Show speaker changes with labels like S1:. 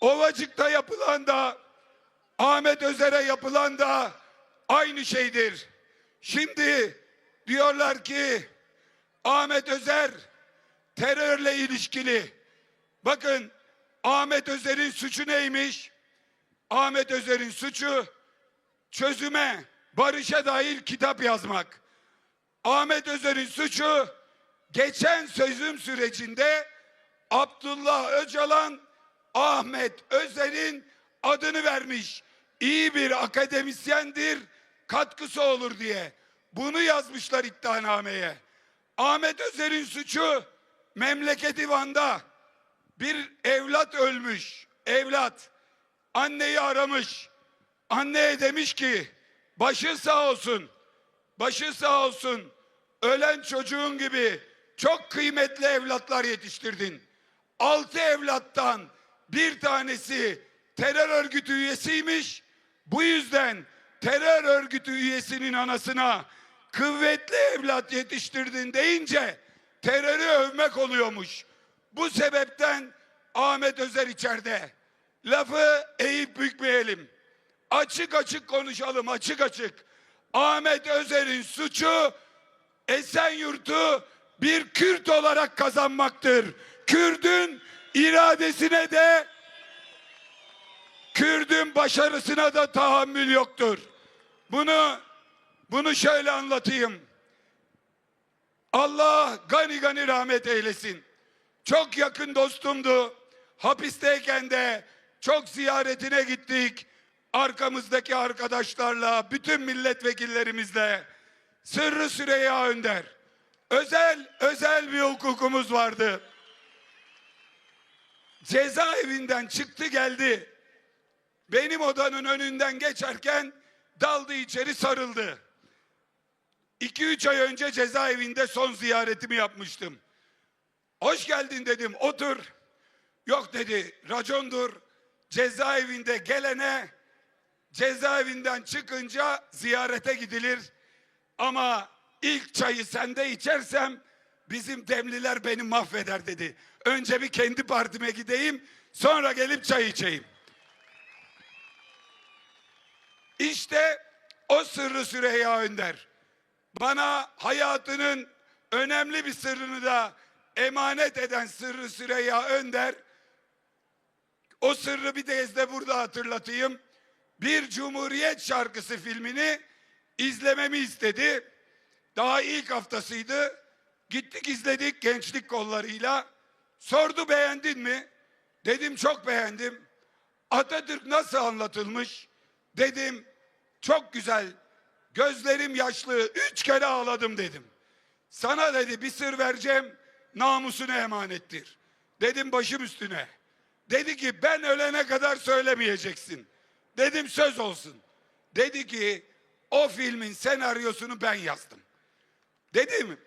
S1: Ovacık'ta yapılan da Ahmet Özer'e yapılan da aynı şeydir. Şimdi diyorlar ki Ahmet Özer terörle ilişkili. Bakın Ahmet Özer'in suçu neymiş? Ahmet Özer'in suçu çözüme, barışa dair kitap yazmak. Ahmet Özer'in suçu geçen sözüm sürecinde Abdullah Öcalan Ahmet Özer'in adını vermiş. İyi bir akademisyendir, katkısı olur diye. Bunu yazmışlar iddianameye. Ahmet Özer'in suçu memleketi Van'da bir evlat ölmüş. Evlat anneyi aramış. Anneye demiş ki başı sağ olsun. Başı sağ olsun. Ölen çocuğun gibi çok kıymetli evlatlar yetiştirdin. Altı evlattan bir tanesi terör örgütü üyesiymiş. Bu yüzden terör örgütü üyesinin anasına kuvvetli evlat yetiştirdin deyince terörü övmek oluyormuş. Bu sebepten Ahmet Özer içeride. Lafı eğip bükmeyelim. Açık açık konuşalım açık açık. Ahmet Özer'in suçu Esenyurt'u bir Kürt olarak kazanmaktır. Kürdün iradesine de başarısına da tahammül yoktur. Bunu bunu şöyle anlatayım. Allah gani gani rahmet eylesin. Çok yakın dostumdu. Hapisteyken de çok ziyaretine gittik. Arkamızdaki arkadaşlarla, bütün milletvekillerimizle. Sırrı Süreyya Önder. Özel, özel bir hukukumuz vardı. Cezaevinden çıktı geldi. Benim odanın önünden geçerken daldı içeri sarıldı. 2-3 ay önce cezaevinde son ziyaretimi yapmıştım. Hoş geldin dedim otur. Yok dedi racondur. Cezaevinde gelene cezaevinden çıkınca ziyarete gidilir. Ama ilk çayı sende içersem bizim demliler beni mahveder dedi. Önce bir kendi partime gideyim sonra gelip çay içeyim. İşte o sırrı Süreyya Önder. Bana hayatının önemli bir sırrını da emanet eden sırrı Süreyya Önder. O sırrı bir kez de burada hatırlatayım. Bir Cumhuriyet şarkısı filmini izlememi istedi. Daha ilk haftasıydı. Gittik izledik gençlik kollarıyla. Sordu beğendin mi? Dedim çok beğendim. Atatürk nasıl anlatılmış? Dedim çok güzel. Gözlerim yaşlı. Üç kere ağladım dedim. Sana dedi bir sır vereceğim. Namusuna emanettir. Dedim başım üstüne. Dedi ki ben ölene kadar söylemeyeceksin. Dedim söz olsun. Dedi ki o filmin senaryosunu ben yazdım. Dedim